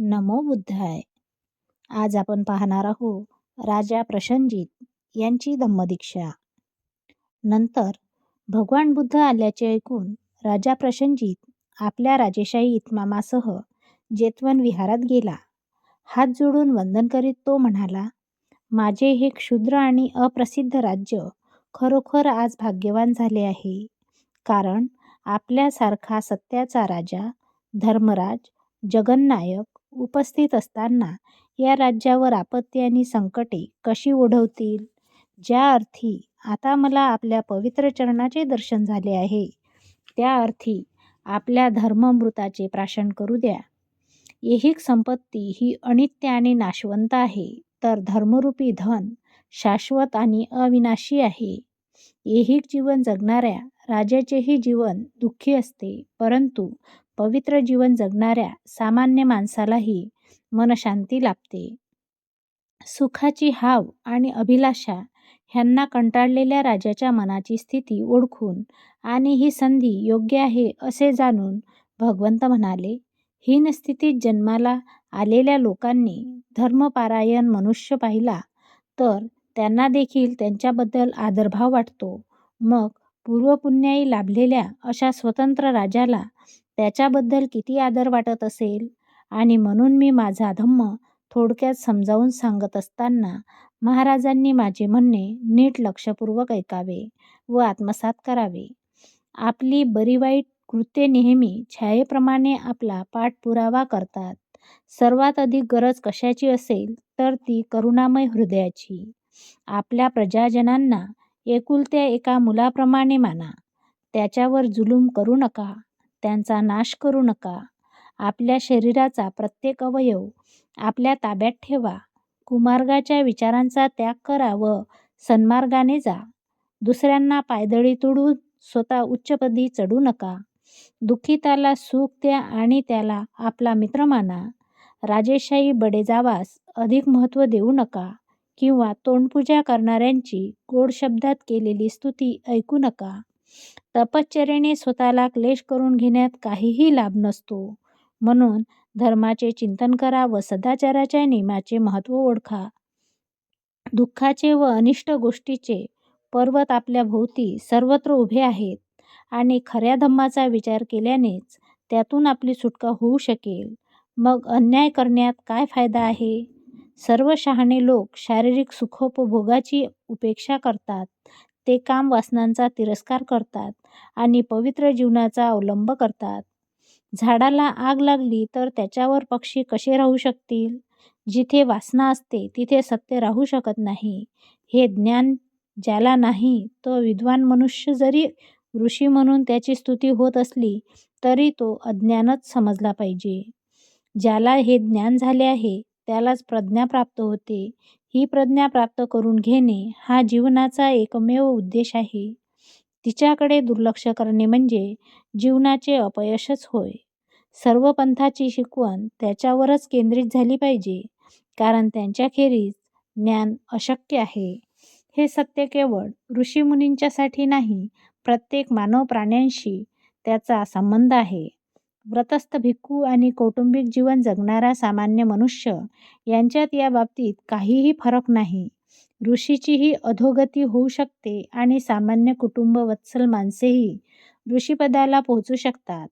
नमो बुद्धाय. आज आपण पाहणार आहोत राजा प्रशंजित यांची धम्मदीक्षा नंतर भगवान बुद्ध आल्याचे ऐकून राजा प्रशंजित आपल्या राजेशाही इतमामासह जेतवन विहारात गेला. हात जोडून वंदन करीत तो म्हणाला माझे हे क्षुद्र आणि अप्रसिद्ध राज्य खरोखर आज भाग्यवान झाले आहे. कारण आपल्यासारखा सत्याचा राजा धर्मराज जगन्नायक उपस्थित असताना या राज्यावर आपत्ती आणि संकटे कशी ओढवतील? ज्या अर्थी आता मला आपल्या पवित्र चरणाचे दर्शन झाले आहे त्या अर्थी आपल्या धर्ममृताचे प्राशन करू द्या. ऐहिक संपत्ती ही अनित्य आणि नाशवंत आहे तर धर्मरूपी धन शाश्वत आणि अविनाशी आहे. ऐहिक जीवन जगणाऱ्या राजाचेही जीवन दुःखी असते परंतु पवित्र जीवन जगणाऱ्या सामान्य माणसालाही मनशांती लाभते. सुखाची हाव आणि अभिलाषा ह्यांना कंटाळलेल्या राजाच्या मनाची स्थिती ओळखून आणि ही संधी योग्य आहे असे जाणून भगवंत म्हणाले हीन स्थितीत जन्माला आलेल्या लोकांनी धर्मपारायण मनुष्य पाहिला तर त्यांना देखील त्यांच्याबद्दल आदरभाव वाटतो. मग पूर्वपुण्याई लाभलेल्या अशा स्वतंत्र राजाला त्याच्याबद्दल किती आदर वाटत असेल? आणि म्हणून मी माझा धम्म थोडक्यात समजावून सांगत असताना महाराजांनी माझे म्हणणे नीट लक्षपूर्वक ऐकावे व आत्मसात करावे. आपली बरी वाईट कृत्ये नेहमी छायेप्रमाणे आपला पाठपुरावा करतात. सर्वात अधिक गरज कशाची असेल तर ती करुणामय हृदयाची. आपल्या प्रजाजनांना एकुलत्या एका मुलाप्रमाणे माना. त्याच्यावर जुलूम करू नका. त्यांचा नाश करू नका. आपल्या शरीराचा प्रत्येक अवयव आपल्या ताब्यात ठेवा. कुमार्गाच्या विचारांचा त्याग करा व सन्मार्गाने जा. दुसऱ्यांना पायदळी तोडून स्वतः उच्चपदी चढू नका. दुःखिताला सुख द्या आणि त्याला आपला मित्र माना. राजेशाही बडेजावास अधिक महत्त्व देऊ नका किंवा तोंडपूजा करणाऱ्यांची गोड शब्दात केलेली स्तुती ऐकू नका. तपश्चर्येने स्वतःला क्लेश करून घेण्यात काहीही लाभ नसतो. म्हणून धर्माचे चिंतन करा व सदाचाराच्या नियमाचे महत्त्व ओळखा. दुःखाचे व अनिष्ट गोष्टीचे पर्वत आपल्या भोवती सर्वत्र उभे आहेत आणि खऱ्या धम्माचा विचार केल्यानेच त्यातून आपली सुटका होऊ शकेल. मग अन्याय करण्यात काय फायदा आहे? सर्व शहाणे लोक शारीरिक सुखोपभोगाची उपेक्षा करतात. ते काम वासनांचा तिरस्कार करतात आणि पवित्र जीवनाचा अवलंब करतात. झाडाला आग लागली तर त्याच्यावर पक्षी कसे राहू शकतील? जिथे वासना असते तिथे सत्य राहू शकत नाही. हे ज्ञान ज्याला नाही तो विद्वान मनुष्य जरी ऋषी म्हणून त्याची स्तुती होत असली तरी तो अज्ञानच समजला पाहिजे. ज्याला हे ज्ञान झाले आहे त्यालाच प्रज्ञा प्राप्त होते. ही प्रज्ञा प्राप्त करून घेणे हा जीवनाचा एकमेव उद्देश आहे. तिच्याकडे दुर्लक्ष करणे म्हणजे जीवनाचे अपयशच होय. सर्व पंथाची शिकवण त्याच्यावरच केंद्रित झाली पाहिजे कारण त्यांच्याखेरीज ज्ञान अशक्य आहे. हे सत्य केवळ ऋषीमुनींच्यासाठी नाही प्रत्येक मानव प्राण्यांशी त्याचा संबंध आहे. व्रतस्थ भिक्खू आणि कौटुंबिक जीवन जगणारा सामान्य मनुष्य यांच्यात या बाबतीत काहीही फरक नाही. ऋषीचीही अधोगती होऊ शकते आणि सामान्य कुटुंब वत्सल माणसेही ऋषीपदाला पोहोचू शकतात.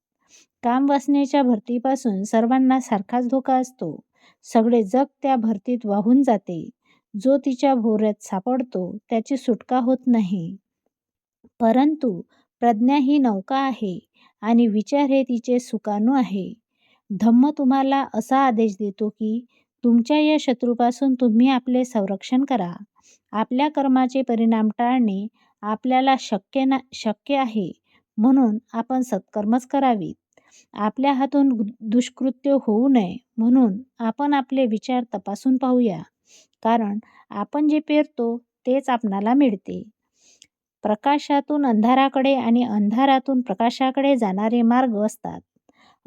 कामवासनेच्या भरतीपासून सर्वांना सारखाच धोका असतो. सगळे जग त्या भरतीत वाहून जाते. जो तिच्या भोवऱ्यात सापडतो त्याची सुटका होत नाही. परंतु प्रज्ञा ही नौका आहे आणि विचार हे तिचे सुकाणू आहे. धम्म तुम्हाला असा आदेश देतो की तुमच्या या शत्रूपासून तुम्ही आपले संरक्षण करा. आपल्या कर्माचे परिणाम टाळणे आपल्याला शक्य ना शक्य आहे म्हणून आपण सत्कर्मच करावीत. आपल्या हातून दुष्कृत्य होऊ नये म्हणून आपण आपले विचार तपासून पाहूया. कारण आपण जे पेरतो तेच आपणाला मिळते. प्रकाशातून अंधाराकडे आणि अंधारातून प्रकाशाकडे जाणारे मार्ग असतात.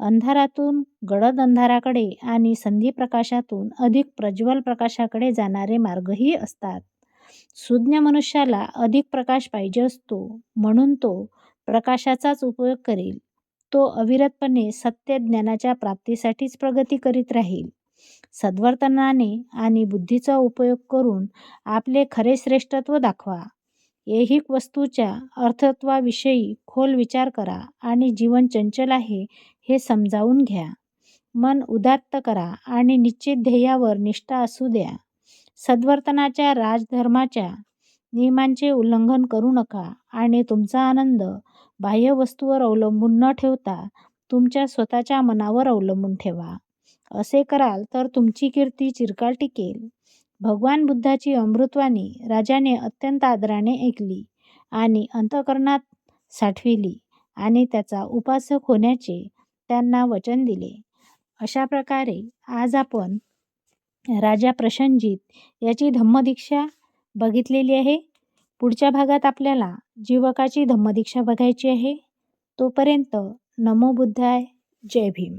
अंधारातून गडद अंधाराकडे आणि संधी प्रकाशातून अधिक प्रज्वल प्रकाशाकडे जाणारे मार्गही असतात. सुज्ञ मनुष्याला अधिक प्रकाश पाहिजे असतो म्हणून तो प्रकाशाचाच उपयोग करेल. तो अविरतपणे सत्य ज्ञानाच्या प्राप्तीसाठीच प्रगती करीत राहील. सद्वर्तनाने आणि बुद्धीचा उपयोग करून आपले खरे श्रेष्ठत्व दाखवा. ऐहिक वस्तूच्या अर्थत्वाविषयी खोल विचार करा आणि जीवन चंचल आहे हे समजावून घ्या. मन उदात्त करा आणि निश्चित ध्येयावर निष्ठा असू द्या. सद्वर्तनाच्या राजधर्माच्या नियमांचे उल्लंघन करू नका आणि तुमचा आनंद बाह्य वस्तूवर अवलंबून न ठेवता तुमच्या स्वतःच्या मनावर अवलंबून ठेवा. असे कराल तर तुमची कीर्ती चिरकाल टिकेल. भगवान बुद्धाची अमृतवाणी राजाने अत्यंत आदराने ऐकली आणि अंतःकरणात साठविली आणि त्याचा उपासक होण्याचे त्यांना वचन दिले. अशा प्रकारे आज आपण राजा प्रशंजित याची धम्मदीक्षा बघितलेली आहे. पुढच्या भागात आपल्याला जीवकाची धम्मदीक्षा बघायची आहे. तोपर्यंत नमो बुद्धाय. जय भीम.